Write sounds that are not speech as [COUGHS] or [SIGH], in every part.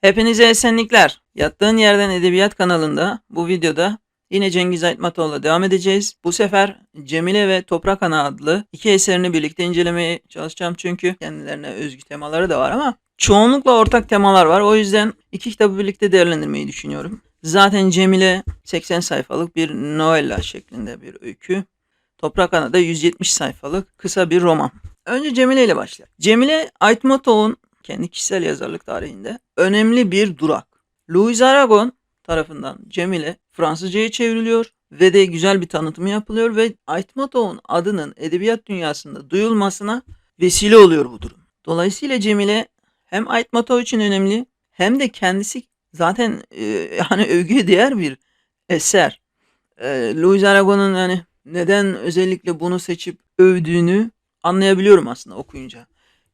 Hepinize esenlikler. Yattığın Yerden Edebiyat kanalında bu videoda yine Cengiz Aytmatoğlu'la devam edeceğiz. Bu sefer Cemile ve Toprak Ana adlı iki eserini birlikte incelemeye çalışacağım çünkü kendilerine özgü temaları da var ama çoğunlukla ortak temalar var. O yüzden iki kitabı birlikte değerlendirmeyi düşünüyorum. Zaten Cemile 80 sayfalık bir novella şeklinde bir öykü. Toprak Ana da 170 sayfalık kısa bir roman. Önce Cemile ile başlayalım. Cemile Aytmatoğlu'nun kendi kişisel yazarlık tarihinde önemli bir durak. Louis Aragon tarafından Cemile Fransızcaya çevriliyor ve de güzel bir tanıtımı yapılıyor ve Aytmatoğlu'nun adının edebiyat dünyasında duyulmasına vesile oluyor bu durum. Dolayısıyla Cemile hem Aytmatov için önemli hem de kendisi zaten e, [LAUGHS] yani övgüye değer bir eser. E, Louis Aragon'un yani neden özellikle bunu seçip övdüğünü anlayabiliyorum aslında okuyunca.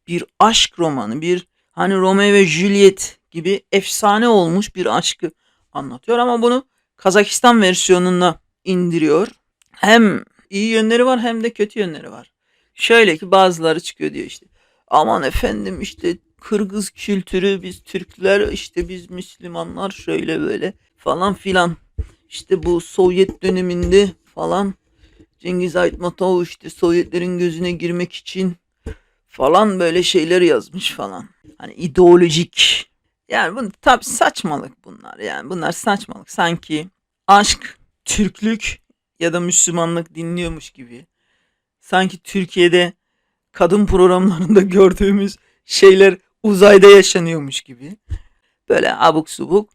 Bir aşk romanı, bir hani Romeo ve Juliet gibi efsane olmuş bir aşkı anlatıyor ama bunu Kazakistan versiyonuna indiriyor. Hem iyi yönleri var hem de kötü yönleri var. Şöyle ki bazıları çıkıyor diyor işte. Aman efendim işte Kırgız kültürü biz Türkler işte biz Müslümanlar şöyle böyle falan filan. İşte bu Sovyet döneminde falan Cengiz Aytmatov işte Sovyetlerin gözüne girmek için falan böyle şeyler yazmış falan. Hani ideolojik. Yani bu tabi saçmalık bunlar yani bunlar saçmalık. Sanki aşk, Türklük ya da Müslümanlık dinliyormuş gibi. Sanki Türkiye'de kadın programlarında [LAUGHS] gördüğümüz şeyler uzayda yaşanıyormuş gibi. Böyle abuk subuk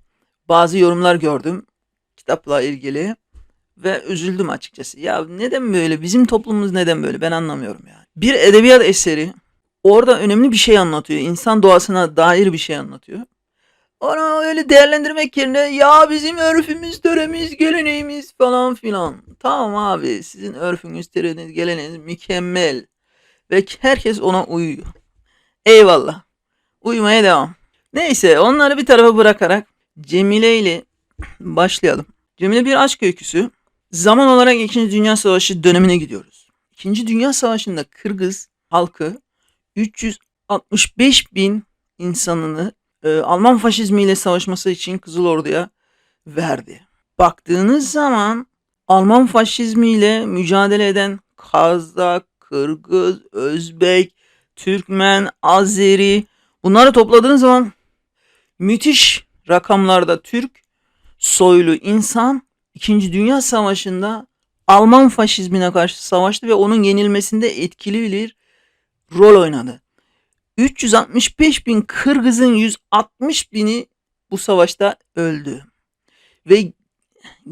bazı yorumlar gördüm kitapla ilgili ve üzüldüm açıkçası. Ya neden böyle? Bizim toplumumuz neden böyle? Ben anlamıyorum yani. Bir edebiyat eseri orada önemli bir şey anlatıyor. İnsan doğasına dair bir şey anlatıyor. Onu öyle değerlendirmek yerine ya bizim örfümüz, töremiz, geleneğimiz falan filan. Tamam abi sizin örfünüz, töreniz, geleneğiniz mükemmel. Ve herkes ona uyuyor. Eyvallah. Uyumaya devam. Neyse onları bir tarafa bırakarak Cemile ile başlayalım. Cemile bir aşk öyküsü. Zaman olarak 2. Dünya Savaşı dönemine gidiyoruz. 2. Dünya Savaşı'nda Kırgız halkı 365 bin insanını e, Alman faşizmiyle savaşması için Kızıl Ordu'ya verdi. Baktığınız zaman Alman faşizmiyle mücadele eden Kazak, Kırgız, Özbek, Türkmen, Azeri bunları topladığınız zaman müthiş rakamlarda Türk soylu insan 2. Dünya Savaşı'nda Alman faşizmine karşı savaştı ve onun yenilmesinde etkili bir rol oynadı. 365 bin Kırgız'ın 160 bini bu savaşta öldü. Ve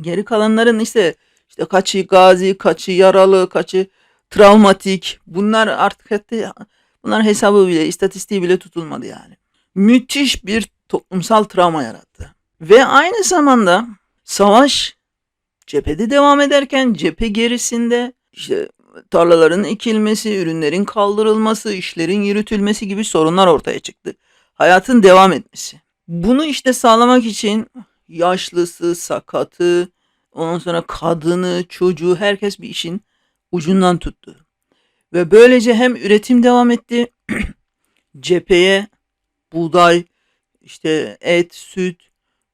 geri kalanların işte işte kaçı gazi, kaçı yaralı, kaçı travmatik. Bunlar artık hatta bunların hesabı bile, istatistiği bile tutulmadı yani. Müthiş bir toplumsal travma yarattı. Ve aynı zamanda savaş cephede devam ederken cephe gerisinde işte tarlaların ekilmesi, ürünlerin kaldırılması, işlerin yürütülmesi gibi sorunlar ortaya çıktı. Hayatın devam etmesi. Bunu işte sağlamak için yaşlısı, sakatı, ondan sonra kadını, çocuğu herkes bir işin ucundan tuttu. Ve böylece hem üretim devam etti, [CLEARS THROAT] cepheye buğday, işte et, süt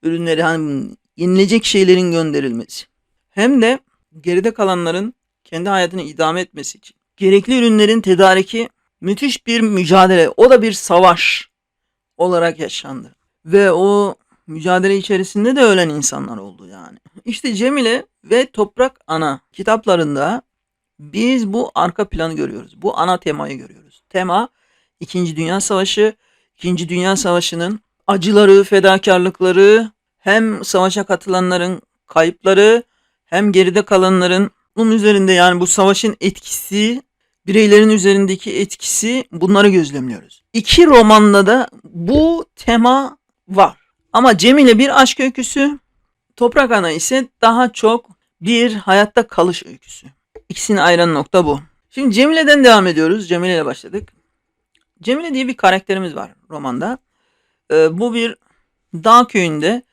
ürünleri hani yenilecek şeylerin gönderilmesi. Hem de geride kalanların kendi hayatını idame etmesi için gerekli ürünlerin tedariki müthiş bir mücadele. O da bir savaş olarak yaşandı. Ve o mücadele içerisinde de ölen insanlar oldu yani. İşte Cemile ve Toprak Ana kitaplarında biz bu arka planı görüyoruz. Bu ana temayı görüyoruz. Tema 2. Dünya Savaşı. 2. Dünya Savaşı'nın acıları, fedakarlıkları, hem savaşa katılanların kayıpları, hem geride kalanların bunun üzerinde yani bu savaşın etkisi, bireylerin üzerindeki etkisi bunları gözlemliyoruz. İki romanda da bu tema var. Ama Cemile bir aşk öyküsü, Toprak Ana ise daha çok bir hayatta kalış öyküsü. İkisini ayıran nokta bu. Şimdi Cemile'den devam ediyoruz. Cemile ile başladık. Cemile diye bir karakterimiz var romanda. Ee, bu bir dağ köyünde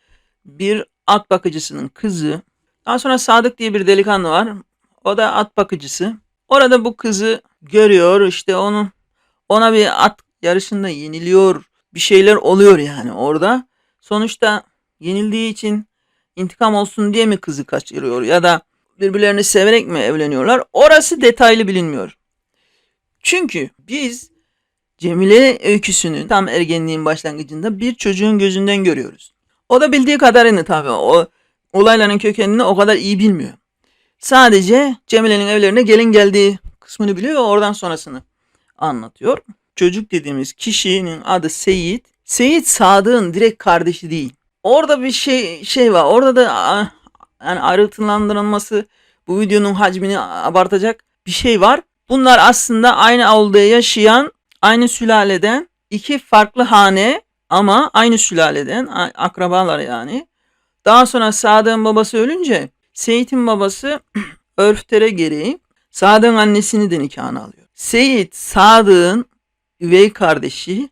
bir at bakıcısının kızı. Daha sonra Sadık diye bir delikanlı var. O da at bakıcısı. Orada bu kızı görüyor. işte onu ona bir at yarışında yeniliyor. Bir şeyler oluyor yani orada. sonuçta yenildiği için intikam olsun diye mi kızı kaçırıyor ya da birbirlerini severek mi evleniyorlar? Orası detaylı bilinmiyor. Çünkü biz Cemile öyküsünün tam ergenliğin başlangıcında bir çocuğun gözünden görüyoruz. O da bildiği kadarını tabii o olayların kökenini o kadar iyi bilmiyor. Sadece Cemile'nin evlerine gelin geldiği kısmını biliyor ve oradan sonrasını anlatıyor. Çocuk dediğimiz kişinin adı Seyit. Seyit Sadık'ın direkt kardeşi değil. Orada bir şey şey var. Orada da yani ayrıntılandırılması bu videonun hacmini abartacak bir şey var. Bunlar aslında aynı avluda yaşayan, aynı sülaleden iki farklı hane ama aynı sülaleden akrabalar yani. Daha sonra Sadık'ın babası ölünce Seyit'in babası [CLEARS THROAT] örftere gereği Sadık'ın annesini de nikahına alıyor. Seyit Sadık'ın üvey kardeşi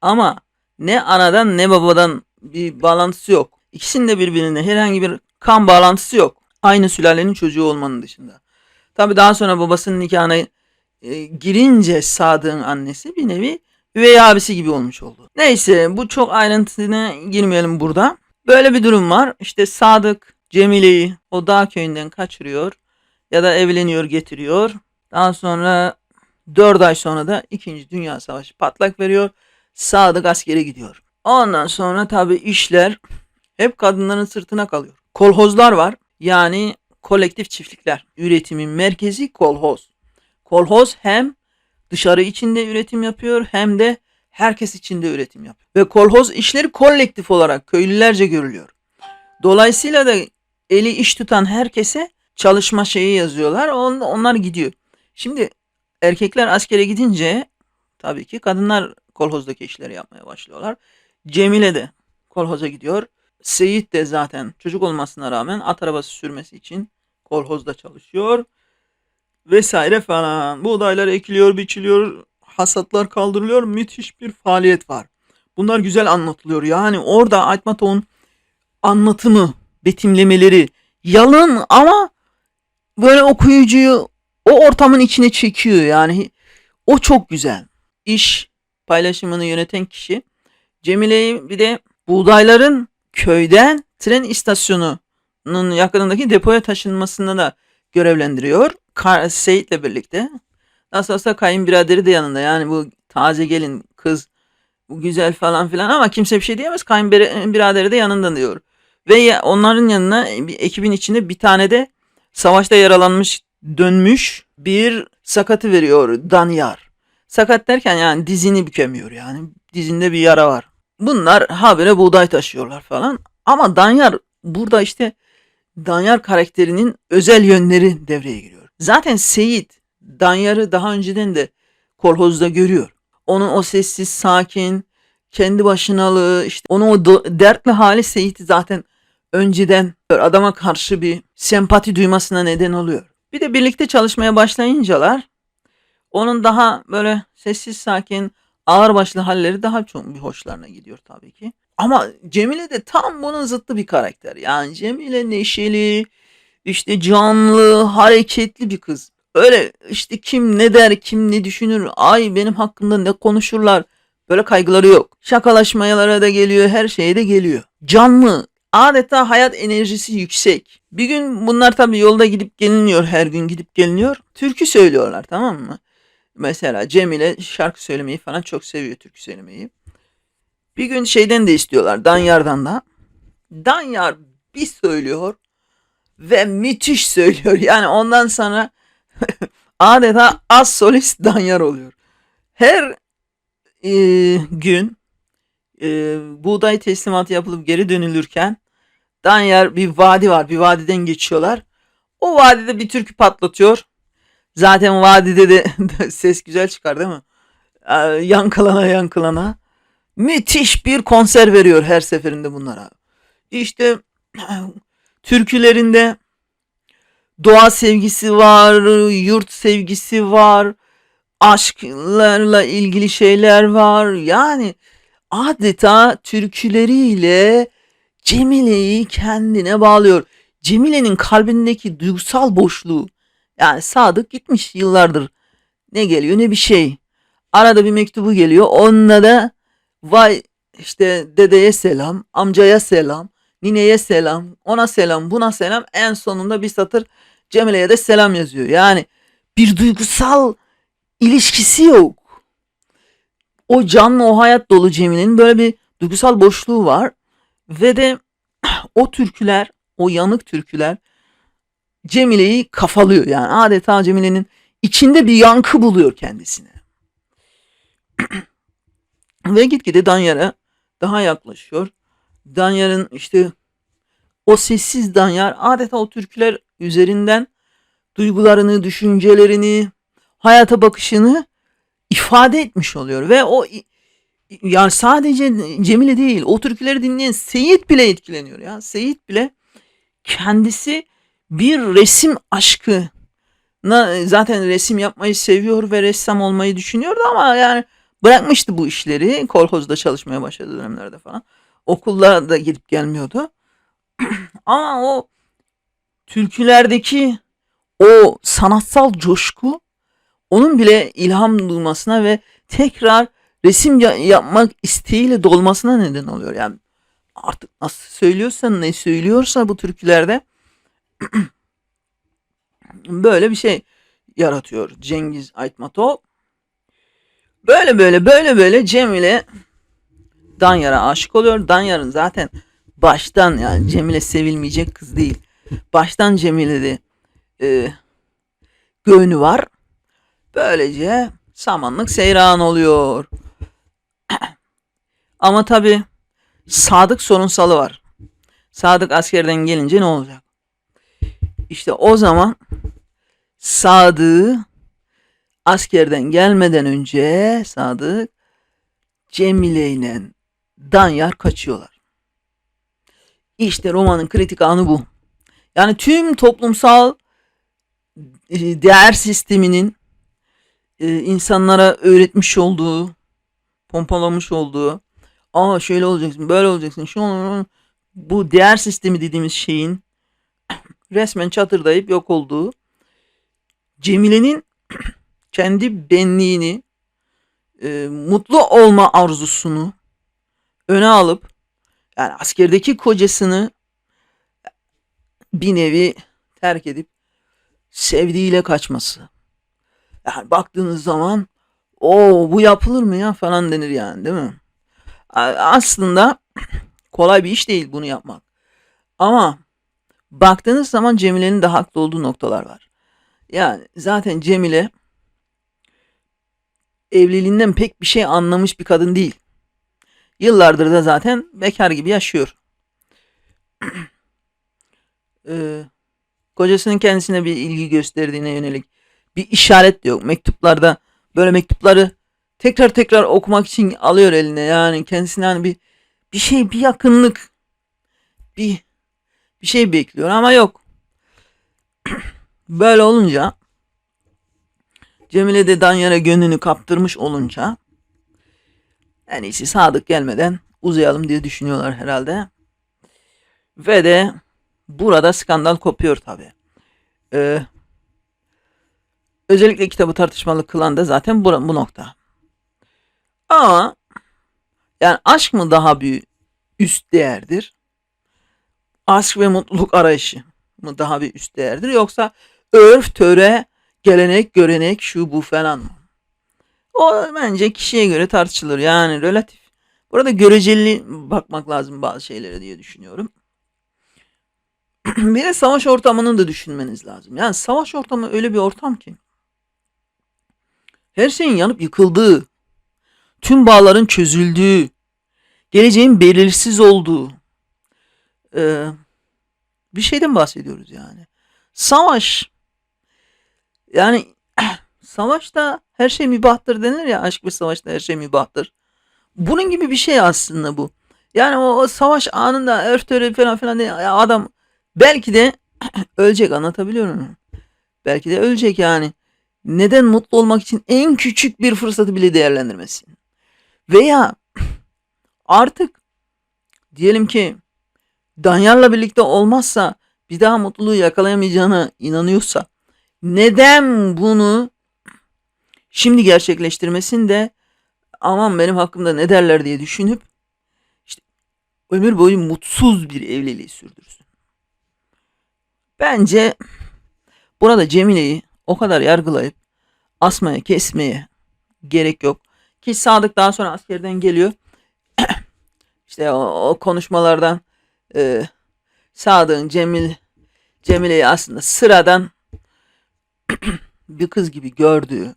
ama ne anadan ne babadan bir bağlantısı yok. İkisinin de birbirine herhangi bir kan bağlantısı yok. Aynı sülalenin çocuğu olmanın dışında. Tabi daha sonra babasının nikahına e, girince Sadık'ın annesi bir nevi üvey abisi gibi olmuş oldu. Neyse bu çok ayrıntısına girmeyelim burada. Böyle bir durum var. İşte Sadık Cemile'yi o dağ köyünden kaçırıyor ya da evleniyor getiriyor. Daha sonra 4 ay sonra da 2. Dünya Savaşı patlak veriyor. Sadık askere gidiyor. Ondan sonra tabi işler hep kadınların sırtına kalıyor. Kolhozlar var. Yani kolektif çiftlikler. Üretimin merkezi kolhoz. Kolhoz hem dışarı içinde üretim yapıyor hem de herkes içinde üretim yapıyor. Ve kolhoz işleri kolektif olarak köylülerce görülüyor. Dolayısıyla da eli iş tutan herkese çalışma şeyi yazıyorlar. On- Onlar gidiyor. Şimdi erkekler askere gidince tabii ki kadınlar kolhozdaki işleri yapmaya başlıyorlar. Cemile de kolhoza gidiyor. Seyit de zaten çocuk olmasına rağmen at arabası sürmesi için kolhozda çalışıyor. Vesaire falan. Buğdaylar ekiliyor, biçiliyor, hasatlar kaldırılıyor. Müthiş bir faaliyet var. Bunlar güzel anlatılıyor. Yani orada Aytmatov'un anlatımı, betimlemeleri yalın ama böyle okuyucuyu o ortamın içine çekiyor. Yani o çok güzel. İş paylaşımını yöneten kişi Cemile'yi bir de buğdayların köyden tren istasyonunun yakınındaki depoya taşınmasında da görevlendiriyor. Kar Seyit'le birlikte. Nasıl olsa kayınbiraderi de yanında. Yani bu taze gelin kız bu güzel falan filan ama kimse bir şey diyemez. Kayınbiraderi de yanında diyor. Ve onların yanına ekibin içinde bir tane de savaşta yaralanmış dönmüş bir sakatı veriyor Danyar. Sakat derken yani dizini bükemiyor yani. Dizinde bir yara var. Bunlar habire buğday taşıyorlar falan. Ama Danyar burada işte Danyar karakterinin özel yönleri devreye giriyor. Zaten Seyit Danyar'ı daha önceden de kolhozda görüyor. Onun o sessiz, sakin, kendi başınalığı, işte onun o dertli hali Seyit'i zaten önceden adama karşı bir sempati duymasına neden oluyor. Bir de birlikte çalışmaya başlayıncalar onun daha böyle sessiz, sakin, ağırbaşlı halleri daha çok bir hoşlarına gidiyor tabii ki. Ama Cemile de tam bunun zıttı bir karakter. Yani Cemile neşeli, işte canlı, hareketli bir kız. Öyle işte kim ne der, kim ne düşünür, ay benim hakkımda ne konuşurlar. Böyle kaygıları yok. Şakalaşmayalara da geliyor, her şeye de geliyor. Canlı, adeta hayat enerjisi yüksek. Bir gün bunlar tabii yolda gidip geliniyor, her gün gidip geliniyor. Türkü söylüyorlar tamam mı? Mesela Cemile şarkı söylemeyi falan çok seviyor türkü söylemeyi. Bir gün şeyden de istiyorlar, Danyar'dan da. Danyar bir söylüyor ve müthiş söylüyor. [LAUGHS] Yani ondan sonra [LAUGHS] adeta az solist Danyar oluyor. Her e, gün e, buğday teslimatı yapılıp geri dönülürken Danyar bir vadi var. Bir vadiden geçiyorlar. O vadide bir türkü patlatıyor. Zaten vadide de [LAUGHS] ses güzel çıkar değil mi? Ee, yankılana yankılana. Müthiş bir konser veriyor her seferinde bunlara. İşte [CLEARS THROAT] türkülerinde doğa sevgisi var, yurt sevgisi var, aşklarla ilgili şeyler var. Yani adeta türküleriyle Cemile'yi kendine bağlıyor. Cemile'nin kalbindeki duygusal boşluğu. Yani Sadık gitmiş yıllardır. Ne geliyor ne bir şey. Arada bir mektubu geliyor. Onunla da vay işte dedeye selam, amcaya selam, nineye selam, ona selam, buna selam. En sonunda bir satır Cemile'ye de selam yazıyor. Yani bir duygusal ilişkisi yok. O canlı, o hayat dolu Cemile'nin böyle bir duygusal boşluğu var. Ve de [CLEARS THROAT] o türküler, o yanık türküler Cemile'yi kafalıyor. Yani adeta Cemile'nin içinde bir yankı buluyor kendisine. [CLEARS THROAT] Ve gitgide Danyar'a daha yaklaşıyor. Danyar'ın işte o sessiz Danyar adeta o türküler üzerinden duygularını, düşüncelerini, hayata bakışını ifade etmiş oluyor. Ve o yani sadece Cemile değil o türküleri dinleyen Seyit bile etkileniyor ya. Seyit bile kendisi bir resim aşkı zaten resim yapmayı seviyor ve ressam olmayı düşünüyordu ama yani bırakmıştı bu işleri. Kolhozda çalışmaya başladı dönemlerde falan. Okullara da gidip gelmiyordu. [CLEARS THROAT] ama o türkülerdeki o sanatsal coşku onun bile ilham duymasına ve tekrar resim yapmak isteğiyle dolmasına neden oluyor. Yani artık nasıl söylüyorsa ne söylüyorsa bu türkülerde [CLEARS THROAT] böyle bir şey yaratıyor Cengiz Aytmatov. Böyle böyle böyle böyle Cemile Danyar'a aşık oluyor. Danyar'ın zaten baştan yani Cemile sevilmeyecek kız değil. Baştan Cemile'de e, göğünü var. Böylece samanlık seyran oluyor. Ama tabi Sadık sorunsalı var. Sadık askerden gelince ne olacak? İşte o zaman Sadık askerden gelmeden önce Sadık Cemile ile Danyar kaçıyorlar. İşte romanın kritik anı bu. Yani tüm toplumsal e, değer sisteminin e, insanlara öğretmiş olduğu, pompalamış olduğu, aa şöyle olacaksın, böyle olacaksın, şu bu değer sistemi dediğimiz şeyin [CLEARS THROAT] resmen çatırdayıp yok olduğu Cemile'nin [CLEARS THROAT] kendi benliğini, e, mutlu olma arzusunu öne alıp yani askerdeki kocasını bir nevi terk edip sevdiğiyle kaçması. Yani baktığınız zaman o bu yapılır mı ya falan denir yani değil mi? Aslında kolay bir iş değil bunu yapmak. Ama baktığınız zaman Cemile'nin de haklı olduğu noktalar var. Yani zaten Cemile evliliğinden pek bir şey anlamış bir kadın değil. Yıllardır da zaten bekar gibi yaşıyor. [CLEARS THROAT] ee, kocasının kendisine bir ilgi gösterdiğine yönelik bir işaret de yok. Mektuplarda böyle mektupları tekrar tekrar okumak için alıyor eline. Yani kendisine hani bir bir şey bir yakınlık bir bir şey bekliyor ama yok. [CLEARS THROAT] Böyle olunca Cemile de Danyar'a gönlünü kaptırmış olunca en iyisi Sadık gelmeden uzayalım diye düşünüyorlar herhalde. Ve de burada skandal kopuyor tabi. Ee, özellikle kitabı tartışmalı kılan da zaten bu, bu nokta. Ama yani aşk mı daha bir üst değerdir? Aşk ve mutluluk arayışı mı daha bir üst değerdir? Yoksa örf, töre, gelenek, görenek, şu bu falan mı? O bence kişiye göre tartışılır. Yani relatif. Burada göreceli bakmak lazım bazı şeylere diye düşünüyorum. [CLEARS THROAT] bir de savaş ortamını da düşünmeniz lazım. Yani savaş ortamı öyle bir ortam ki her şeyin yanıp yıkıldığı, tüm bağların çözüldüğü, geleceğin belirsiz olduğu e, bir şeyden bahsediyoruz yani. Savaş yani [CLEARS THROAT] savaşta her şey mübahtır denir ya aşk ve savaşta her şey mübahtır. Bunun gibi bir şey aslında bu. Yani o, o savaş anında örftörü falan filan diye adam belki de [CLEARS THROAT] ölecek anlatabiliyor muyum? Belki de ölecek yani. Neden mutlu olmak için en küçük bir fırsatı bile değerlendirmesin? Veya artık diyelim ki Danyar'la birlikte olmazsa bir daha mutluluğu yakalayamayacağına inanıyorsa neden bunu şimdi gerçekleştirmesin de aman benim hakkımda ne derler diye düşünüp ömür boyu mutsuz bir evliliği sürdürsün. Bence burada Cemile'yi o kadar yargılayıp asmaya kesmeye gerek yok. Ki Sadık daha sonra askerden geliyor. [CLEARS THROAT] işte o, o konuşmalardan e, Sadık'ın Cemil Cemile'yi aslında sıradan [CLEARS THROAT] bir kız gibi gördüğü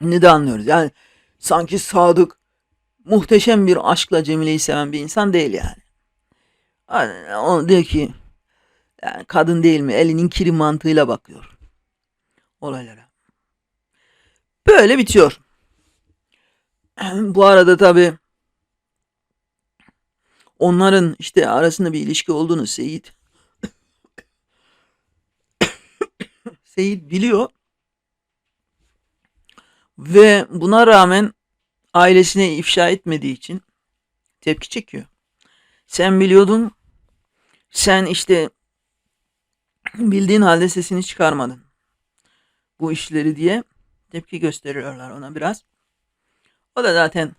ne de anlıyoruz. Yani sanki Sadık muhteşem bir aşkla Cemile'yi seven bir insan değil yani. Yani o diyor ki yani kadın değil mi elinin kiri mantığıyla bakıyor olaylara. Böyle bitiyor. [CLEARS THROAT] Bu arada tabi onların işte arasında bir ilişki olduğunu Seyit [COUGHS] Seyit biliyor. Ve buna rağmen ailesine ifşa etmediği için tepki çekiyor. Sen biliyordun. Sen işte bildiğin halde sesini çıkarmadın. Bu işleri diye tepki gösteriyorlar ona biraz. O da zaten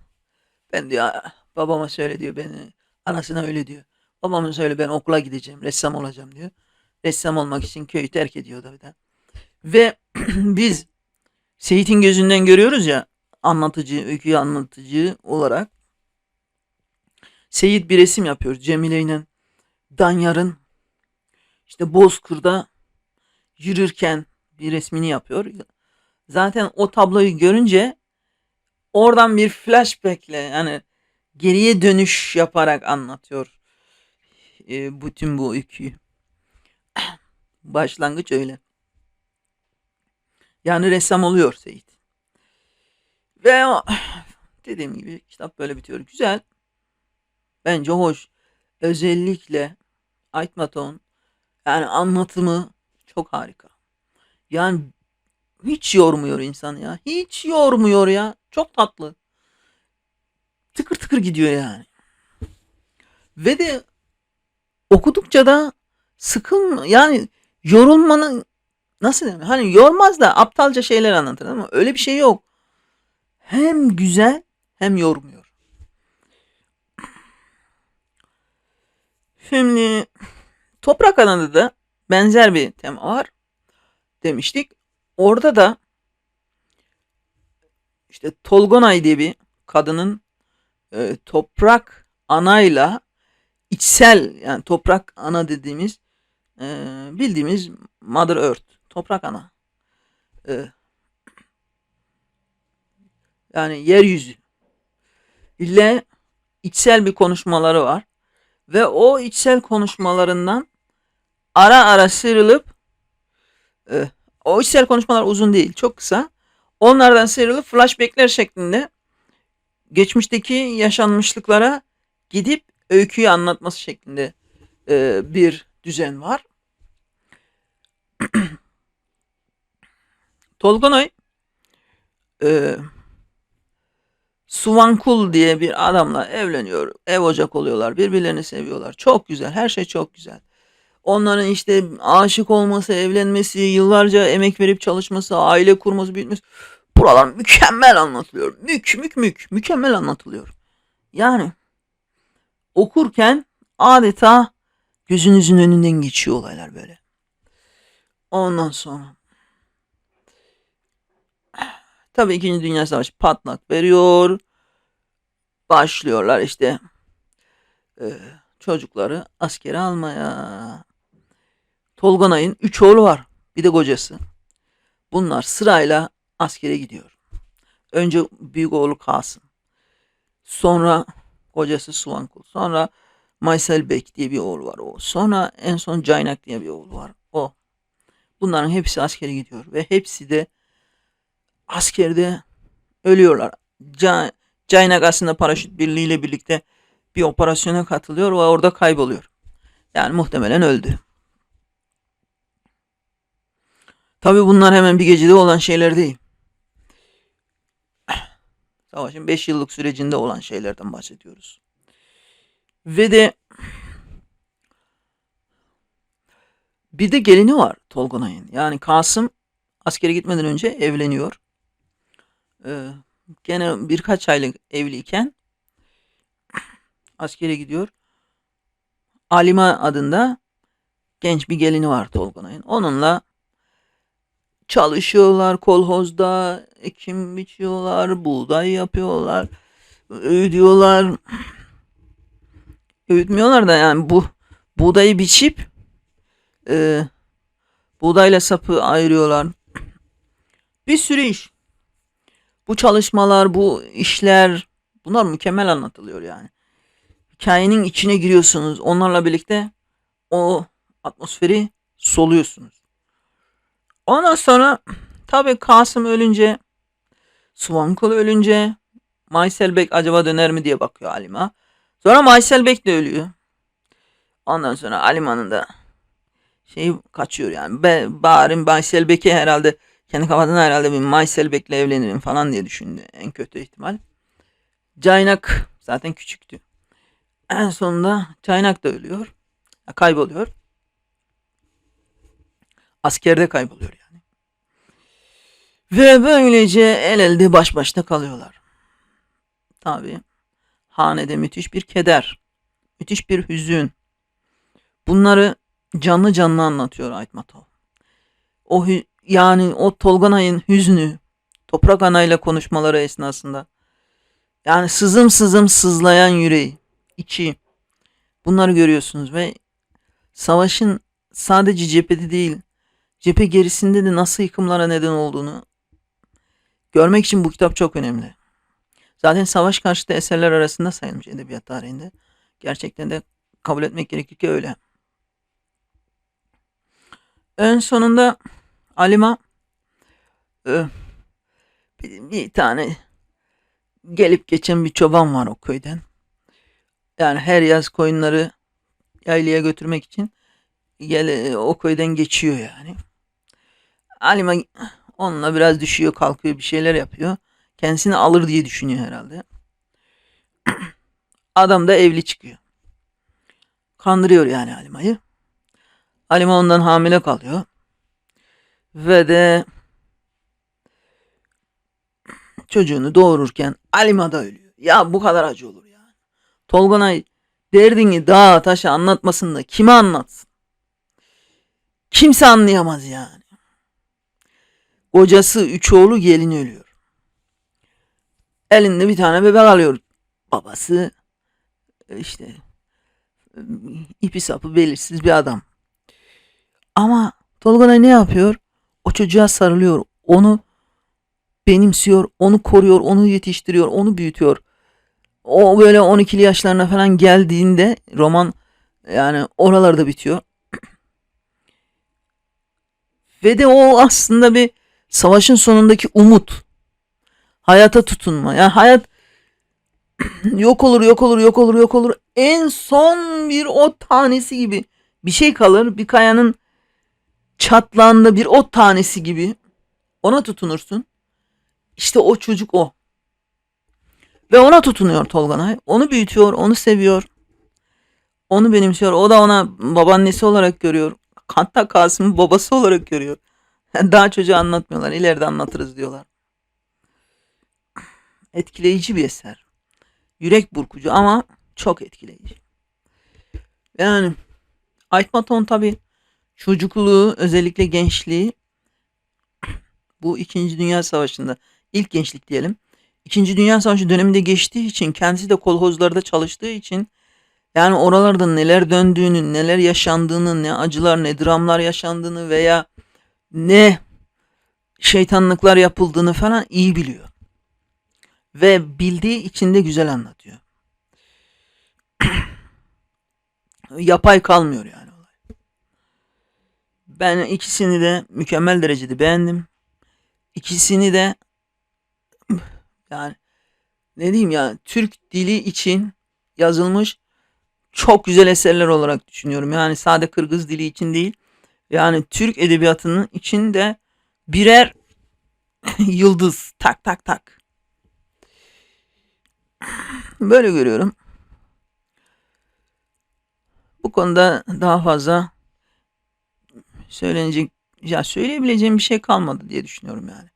ben diyor babama söyle diyor beni anasına öyle diyor. Babama söyle ben okula gideceğim ressam olacağım diyor. Ressam olmak için köyü terk ediyor da bir de. Ve [CLEARS THROAT] biz Seyit'in gözünden görüyoruz ya anlatıcı, öyküyü anlatıcı olarak. Seyit bir resim yapıyor Cemile ile Danyar'ın işte Bozkır'da yürürken bir resmini yapıyor. Zaten o tabloyu görünce oradan bir flashback'le yani geriye dönüş yaparak anlatıyor e, bütün bu öyküyü. [CLEARS THROAT] Başlangıç öyle. Yani ressam oluyor Seyit. Ve o- [CLEARS THROAT] dediğim gibi kitap böyle bitiyor. Güzel. Bence hoş. Özellikle Aytmaton yani anlatımı çok harika. Yani hiç yormuyor insan ya. Hiç yormuyor ya. Çok tatlı. Tıkır tıkır gidiyor yani. Ve de okudukça da sıkın yani yorulmanın nasıl diyeyim? Hani yormaz da aptalca şeyler anlatır ama öyle bir şey yok. Hem güzel hem yormuyor. Şimdi Toprak Ana'da da benzer bir tema var demiştik. Orada da işte Tolgonay diye bir kadının e, toprak anayla içsel yani toprak ana dediğimiz e, bildiğimiz Mother Earth toprak ana. E, yani yeryüzü ile içsel bir konuşmaları var ve o içsel konuşmalarından ara ara sıyrılıp e, o içsel konuşmalar uzun değil çok kısa onlardan sıyrılıp flashbackler şeklinde geçmişteki yaşanmışlıklara gidip öyküyü anlatması şeklinde e, bir düzen var. [CLEARS THROAT] Tolganoy e, Suvankul diye bir adamla evleniyor. Ev ocak oluyorlar. Birbirlerini seviyorlar. Çok güzel. Her şey çok güzel. Onların işte aşık olması, evlenmesi, yıllarca emek verip çalışması, aile kurması, büyütmesi. Buralar mükemmel anlatılıyor. Mük mük mük. Mükemmel anlatılıyor. Yani okurken adeta gözünüzün önünden geçiyor olaylar böyle. Ondan sonra tabii 2. Dünya Savaşı patlak veriyor. Başlıyorlar işte e, çocukları askere almaya. Tolganay'ın 3 oğlu var. Bir de kocası. Bunlar sırayla askere gidiyor. Önce büyük oğlu Kasım. Sonra kocası Suvankul. Sonra Maysel Bek diye bir oğlu var o. Sonra en son Caynak diye bir oğlu var o. Bunların hepsi askere gidiyor ve hepsi de askerde ölüyorlar. Ca Caynak aslında paraşüt birliğiyle birlikte bir operasyona katılıyor ve orada kayboluyor. Yani muhtemelen öldü. Tabi bunlar hemen bir gecede olan şeyler değil. Savaşın 5 yıllık sürecinde olan şeylerden bahsediyoruz. Ve de bir de gelini var Tolgunay'ın. Yani Kasım askere gitmeden önce evleniyor. Ee, gene birkaç aylık evliyken askere gidiyor. Alima adında genç bir gelini var Tolgunay'ın. Onunla çalışıyorlar kolhozda, ekim biçiyorlar, buğday yapıyorlar, öğütüyorlar. Öğütmüyorlar da yani bu buğdayı biçip e, buğdayla sapı ayırıyorlar. Bir sürü iş. Bu çalışmalar, bu işler bunlar mükemmel anlatılıyor yani. Hikayenin içine giriyorsunuz. Onlarla birlikte o atmosferi soluyorsunuz. Ondan sonra tabii Kasım ölünce Swankul ölünce Maysel Bek acaba döner mi diye bakıyor Alima. Sonra Maysel Bek de ölüyor. Ondan sonra Alima'nın da şey kaçıyor yani. Be, bari Maysel Bek'e herhalde kendi kafasında herhalde bir Maysel Bek'le evlenirim falan diye düşündü en kötü ihtimal. Caynak zaten küçüktü. En sonunda Caynak da ölüyor. Kayboluyor. Askerde kayboluyor yani. Ve böylece el elde baş başta kalıyorlar. Tabi hanede müthiş bir keder, müthiş bir hüzün. Bunları canlı canlı anlatıyor Aytmatov. O yani o Tolganay'ın hüznü, Toprak Ana'yla konuşmaları esnasında yani sızım sızım sızlayan yüreği, içi bunları görüyorsunuz ve savaşın sadece cephede değil, cephe gerisinde de nasıl yıkımlara neden olduğunu görmek için bu kitap çok önemli. Zaten savaş karşıtı eserler arasında sayılmış edebiyat tarihinde. Gerçekten de kabul etmek gerekir ki öyle. En sonunda Alima e, bir, tane gelip geçen bir çoban var o köyden. Yani her yaz koyunları yaylaya götürmek için gel, o köyden geçiyor yani. Alima onunla biraz düşüyor kalkıyor bir şeyler yapıyor. Kendisini alır diye düşünüyor herhalde. [CLEARS THROAT] Adam da evli çıkıyor. Kandırıyor yani Halima'yı. Halima ondan hamile kalıyor. Ve de çocuğunu doğururken Halima da ölüyor. Ya bu kadar acı olur ya. Tolganay derdini dağa taşa anlatmasın da kime anlatsın? Kimse anlayamaz yani. Kocası üç oğlu gelini ölüyor. Elinde bir tane bebek alıyor. Babası işte ipi sapı belirsiz bir adam. Ama Tolganay ne yapıyor? O çocuğa sarılıyor. Onu benimsiyor, onu koruyor, onu yetiştiriyor, onu büyütüyor. O böyle 12'li yaşlarına falan geldiğinde roman yani oralarda bitiyor. Ve de o aslında bir savaşın sonundaki umut. Hayata tutunma. Yani hayat [CLEARS THROAT] yok olur, yok olur, yok olur, yok olur. En son bir ot tanesi gibi bir şey kalır. Bir kayanın çatlağında bir ot tanesi gibi ona tutunursun. İşte o çocuk o. Ve ona tutunuyor Tolganay. Onu büyütüyor, onu seviyor. Onu benimsiyor. O da ona babaannesi olarak görüyor. Hatta Kasım'ı babası olarak görüyor. [LAUGHS] Daha çocuğa anlatmıyorlar. İleride anlatırız diyorlar. Etkileyici bir eser. Yürek burkucu ama çok etkileyici. Yani Aytmaton tabi çocukluğu özellikle gençliği [CLEARS THROAT] bu 2. Dünya Savaşı'nda ilk gençlik diyelim. 2. Dünya Savaşı döneminde geçtiği için kendisi de kolhozlarda çalıştığı için yani oralarda neler döndüğünü, neler yaşandığını, ne acılar, ne dramlar yaşandığını veya ne şeytanlıklar yapıldığını falan iyi biliyor. Ve bildiği için de güzel anlatıyor. [CLEARS THROAT] Yapay kalmıyor yani olay. Ben ikisini de mükemmel derecede beğendim. İkisini de [CLEARS THROAT] yani ne diyeyim ya Türk dili için yazılmış çok güzel eserler olarak düşünüyorum. Yani sade Kırgız dili için değil. Yani Türk edebiyatının içinde birer [LAUGHS] yıldız tak tak tak. Böyle görüyorum. Bu konuda daha fazla söylenecek ya söyleyebileceğim bir şey kalmadı diye düşünüyorum yani.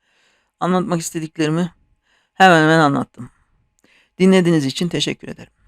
Anlatmak istediklerimi hemen hemen anlattım. Dinlediğiniz için teşekkür ederim.